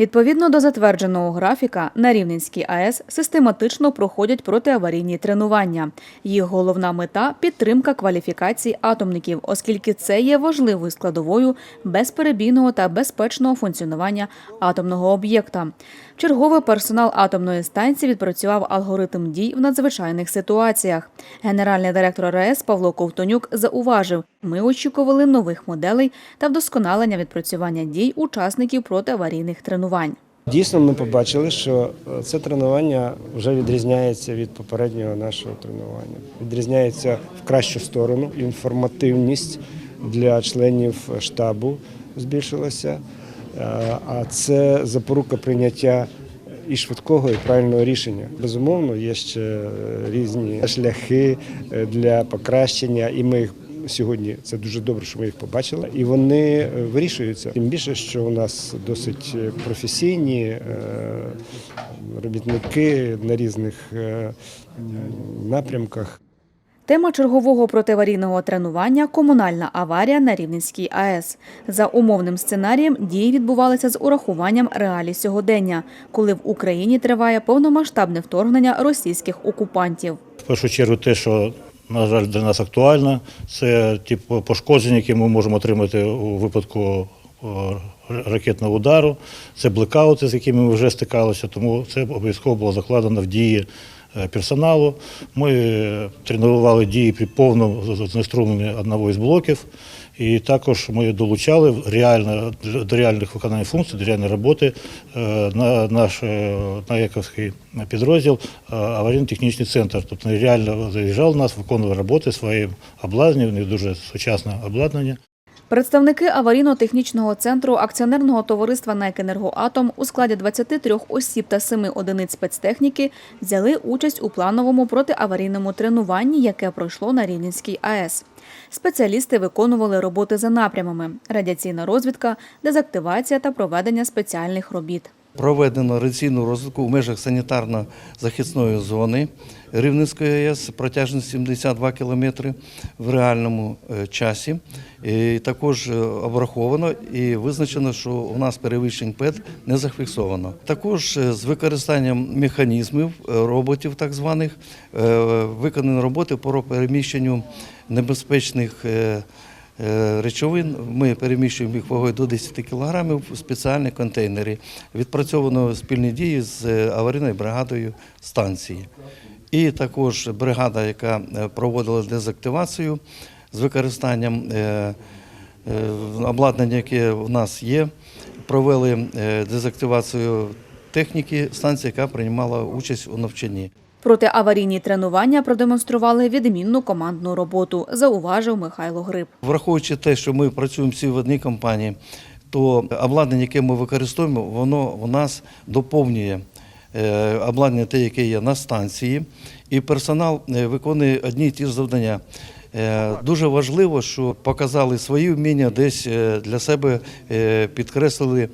Відповідно до затвердженого графіка, на Рівненській АЕС систематично проходять протиаварійні тренування. Їх головна мета підтримка кваліфікації атомників, оскільки це є важливою складовою безперебійного та безпечного функціонування атомного об'єкта. Черговий персонал атомної станції відпрацював алгоритм дій в надзвичайних ситуаціях. Генеральний директор РАЕС Павло Ковтонюк зауважив: ми очікували нових моделей та вдосконалення відпрацювання дій учасників протиаварійних тренувань. Дійсно, ми побачили, що е, це тренування вже відрізняється від попереднього нашого тренування. Відрізняється в кращу сторону. Інформативність для членів штабу збільшилася, Е, а це запорука прийняття і швидкого, і правильного рішення. Безумовно, є ще е, різні шляхи для покращення, і ми їх сьогодні це дуже добре, що ми їх побачили, і вони е, вирішуються. Тим більше, що у нас досить е, професійні е, робітники на різних напрямках. Тема чергового протиаварійного тренування комунальна аварія на Рівненській АЕС. За умовним сценарієм дії відбувалися з урахуванням реалій сьогодення, коли в Україні триває повномасштабне вторгнення російських окупантів. В першу чергу, те, що на жаль для нас актуальна. це ті пошкодження, які ми можемо отримати у випадку ракетного удару. Це блекаути, з якими ми вже стикалися, тому це обов'язково було закладено в дії е, персоналу. Ми е, тренували дії при повному знеструмленні одного із блоків. І також ми долучали реально до реальних виконання функцій, до реальної роботи е, на наш е, на Яковський підрозділ е, аварійно-технічний центр. Тобто реально заїжджав нас, виконував роботи своїм обладнанням, не дуже сучасне обладнання. Представники аварійно-технічного центру акціонерного товариства «НЕК «Енергоатом» у складі 23 осіб та 7 одиниць спецтехніки взяли участь у плановому протиаварійному тренуванні, яке пройшло на Рівненській АЕС. Спеціалісти виконували роботи за напрямами: радіаційна розвідка, дезактивація та проведення спеціальних робіт. Проведено радіаційну розвитку в межах санітарно-захисної зони Рівненської АЕС протяжністю 72 кілометри в реальному е, часі. І також е, обраховано і визначено, що у нас перевищень ПЕД не зафіксовано. Також е, з використанням механізмів, роботів так званих, виконані роботи по переміщенню небезпечних речовин. Ми переміщуємо їх вагою до 10 кг в спеціальні контейнери. Відпрацьовано спільні дії з е, аварійною бригадою станції. І також бригада, яка е, проводила дезактивацію з використанням е, е, обладнання, яке в нас є, провели е, дезактивацію техніки станції, яка приймала участь у навчанні. Протиаварійні тренування продемонстрували відмінну командну роботу, зауважив Михайло Гриб. Враховуючи те, що ми працюємо всі в одній компанії, то обладнання, яке ми використовуємо, воно у нас доповнює е, обладнання, те, яке є на станції, і персонал е, виконує одні і ті ж завдання. Е, Дуже важливо, що показали свої вміння, десь для себе підкреслили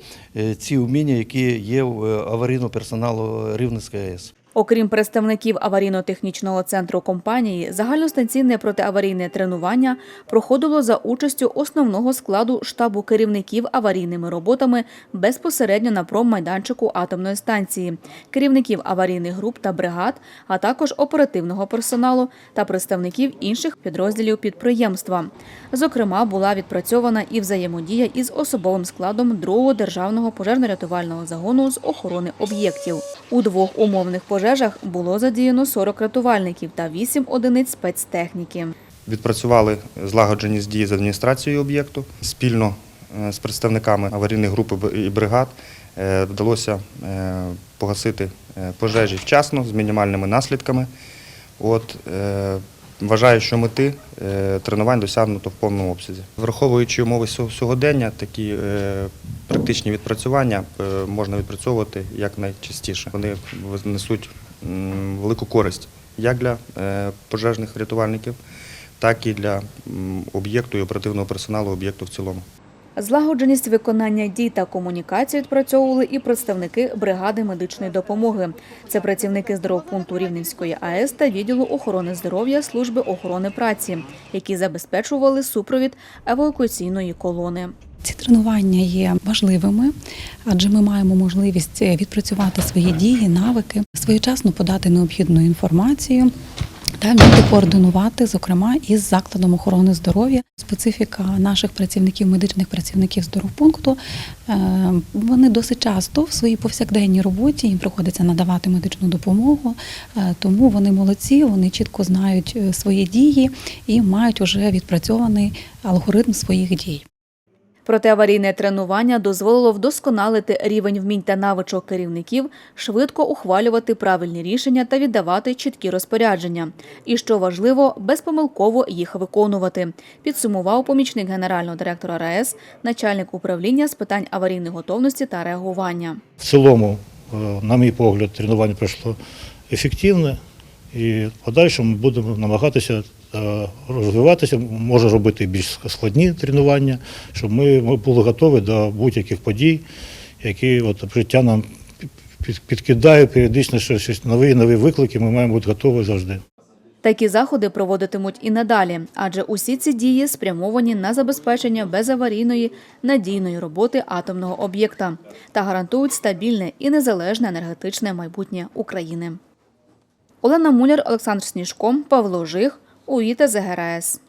ці вміння, які є в аварійного персоналу Рівненської АЕС. Окрім представників аварійно-технічного центру компанії, загальностанційне протиаварійне тренування проходило за участю основного складу штабу керівників аварійними роботами безпосередньо на проммайданчику атомної станції, керівників аварійних груп та бригад, а також оперативного персоналу та представників інших підрозділів підприємства. Зокрема, була відпрацьована і взаємодія із особовим складом другого державного пожежно-рятувального загону з охорони об'єктів. У двох умовних пожежах було задіяно 40 рятувальників та 8 одиниць спецтехніки. Відпрацювали злагодженість дії з адміністрацією об'єкту спільно е, з представниками аварійних груп і бригад. е, Вдалося е, погасити пожежі вчасно з мінімальними наслідками. От, вважаю, що мети е, тренувань досягнуто в повному обсязі. Враховуючи умови сьогодення, такі е, практичні відпрацювання е, можна відпрацьовувати якнайчастіше. Вони несуть велику користь як для пожежних рятувальників, так і для об'єкту і оперативного персоналу об'єкту в цілому. Злагодженість виконання дій та комунікацію відпрацьовували і представники бригади медичної допомоги. Це працівники здравопункту Рівненської АЕС та відділу охорони здоров'я служби охорони праці, які забезпечували супровід евакуаційної колони. Ці тренування є важливими, адже ми маємо можливість відпрацювати свої дії, навики, своєчасно подати необхідну інформацію та вміти координувати, зокрема, із закладом охорони здоров'я. Специфіка наших працівників, медичних працівників здоровпункту, е, вони досить часто в своїй повсякденній роботі їм приходиться надавати медичну допомогу, е, тому вони молодці, вони чітко знають е, свої дії і мають уже відпрацьований алгоритм своїх дій. Протиаварійне тренування дозволило вдосконалити рівень вмінь та навичок керівників, швидко ухвалювати правильні рішення та віддавати чіткі розпорядження. І що важливо, безпомилково їх виконувати. Підсумував помічник генерального директора РАЕС, начальник управління з питань аварійної готовності та реагування. В цілому, е, на мій погляд, тренування пройшло ефективне і в подальшому будемо намагатися розвиватися, може робити більш складні тренування, щоб ми були готові до будь-яких подій, які от життя нам під- підкидає періодично щось нові і нові виклики, ми маємо бути готові завжди. Такі заходи проводитимуть і надалі, адже усі ці дії спрямовані на забезпечення безаварійної надійної роботи атомного об'єкта та гарантують стабільне і незалежне енергетичне майбутнє України. Олена Муляр, Олександр Сніжко, Павло Жих, УІТА ЗГРАЕС.